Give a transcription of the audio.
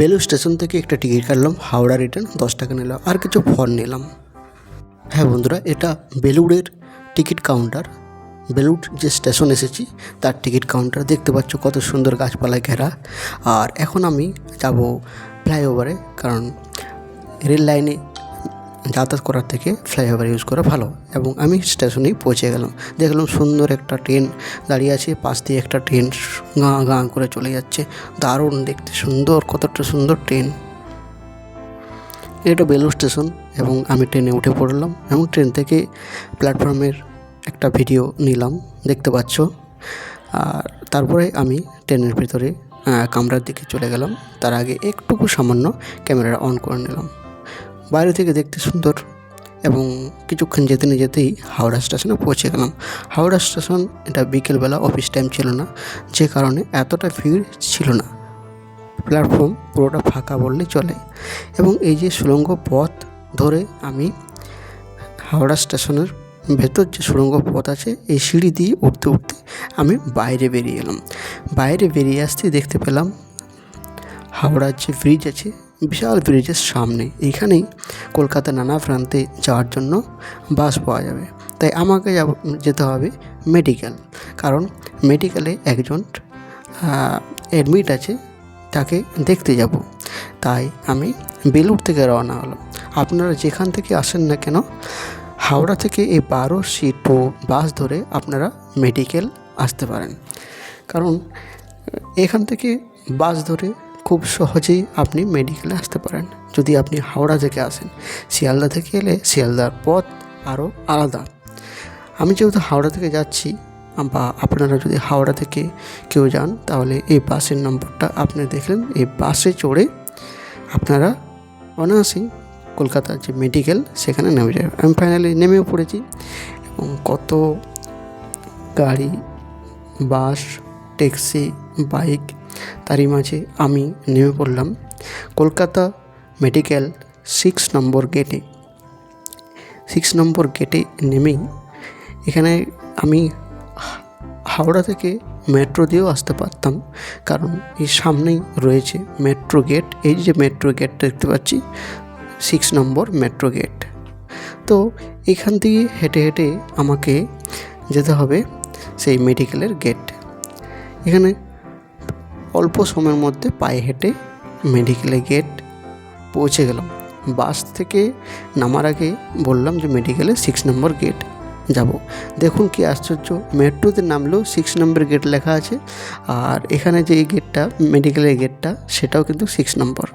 বেলু station থেকে একটা ticket কাটলাম, হাওড়া রিটার্ন দশ টাকা নিলাম, আর কিছু ফল নিলাম। হ্যাঁ বন্ধুরা, এটা বেলুড়ের টিকিট কাউন্টার বেলুড় যে স্টেশন এসেছি, তার টিকিট কাউন্টার দেখতে পাচ্ছ কত সুন্দর গাছপালায় ঘেরা। আর এখন আমি যাব ফ্লাইওভারে কারণ রেল লাইনে যাতায়াত করার থেকে ফ্লাইওভার ইউজ করা ভালো। এবং আমি স্টেশনেই পৌঁছে গেলাম। দেখলাম সুন্দর একটা ট্রেন দাঁড়িয়ে আছে, পাশ দিয়ে একটা ট্রেন গাঁ গাঁ করে চলে যাচ্ছে। দারুণ দেখতে সুন্দর, কতটা সুন্দর ট্রেন এটা বেলুর স্টেশন এবং আমি ট্রেনে উঠে পড়লাম এবং ট্রেন থেকে প্ল্যাটফর্মের একটা ভিডিও নিলাম, দেখতে পাচ্ছ। আর তারপরে আমি ট্রেনের ভিতরে কামরার দিকে চলে গেলাম। তার আগে একটুকু সামান্য ক্যামেরা অন করে নিলাম। বাইরে থেকে দেখতে সুন্দর এবং কিছুক্ষণ যেতে না যেতেই হাওড়া স্টেশনে পৌঁছে গেলাম। হাওড়া স্টেশন এটা বিকেলবেলা অফিস টাইম ছিল না, যে কারণে এতটা ভিড় ছিল না। প্ল্যাটফর্ম পুরোটা ফাঁকা বললে চলে। এবং এই যে সুড়ঙ্গ পথ ধরে আমি হাওড়া স্টেশনের ভেতর যে সুড়ঙ্গ পথ আছে, এই সিঁড়ি দিয়ে উঠতে উঠতে আমি বাইরে বেরিয়ে এলাম। বাইরে বেরিয়ে আসতে দেখতে পেলাম হাওড়ার যে ব্রিজ আছে বিশাল ব্রিজের সামনে। এইখানেই কলকাতা নানা প্রান্তে যাওয়ার জন্য বাস পাওয়া যাবে। তাই আমাকে যেতে হবে মেডিকেল। কারণ মেডিকেলে একজন অ্যাডমিট আছে, তাকে দেখতে যাব। তাই আমি বেলুর থেকে রওনা হলাম। আপনারা যেখান থেকে আসেন না কেন, হাওড়া থেকে এই বারো সিট বাস ধরে আপনারা মেডিকেল আসতে পারেন। কারণ, এখান থেকে বাস ধরে খুব সহজেই আপনি মেডিকেলে আসতে পারেন। যদি আপনি হাওড়া থেকে আসেন, শিয়ালদা থেকে এলে শিয়ালদার পথ আরও আলাদা। আমি যেহেতু হাওড়া থেকে যাচ্ছি, বা আপনারা যদি হাওড়া থেকে কেউ যান, তাহলে এই বাসের নম্বরটা আপনি দেখলেন। এই বাসে চড়ে আপনারা অনায়াসেই কলকাতার যে মেডিকেল সেখানে নেমে যাবে আমি ফাইনালি নেমেও পড়েছি এবং কত গাড়ি, বাস ট্যাক্সি বাইক তারই মাঝে আমি নেমে পড়লাম কলকাতা মেডিকেল সিক্স নম্বর গেটে। সিক্স নম্বর গেটে নেমেই এখানে আমি হাওড়া থেকে মেট্রো দিয়েও আসতে পারতাম, কারণ এই সামনেই রয়েছে মেট্রো গেট। এই যে মেট্রো গেট দেখতে পাচ্ছি, সিক্স নম্বর মেট্রো গেট। তো এখান থেকে হেঁটে হেঁটে আমাকে যেতে হবে সেই মেডিকেলের গেট। এখানে অল্প সময়ের মধ্যে পায়ে হেঁটে মেডিকেলে গেট পৌঁছে গেলাম। বাস থেকে নামার আগে বললাম যে মেডিকেলে সিক্স নম্বর গেট যাব। দেখুন কি আশ্চর্য, মেট্রোতে নামলেও সিক্স নম্বর গেট লেখা আছে, আর এখানে যে এই গেটটা মেডিকেলের গেটটা সেটাও কিন্তু সিক্স নম্বর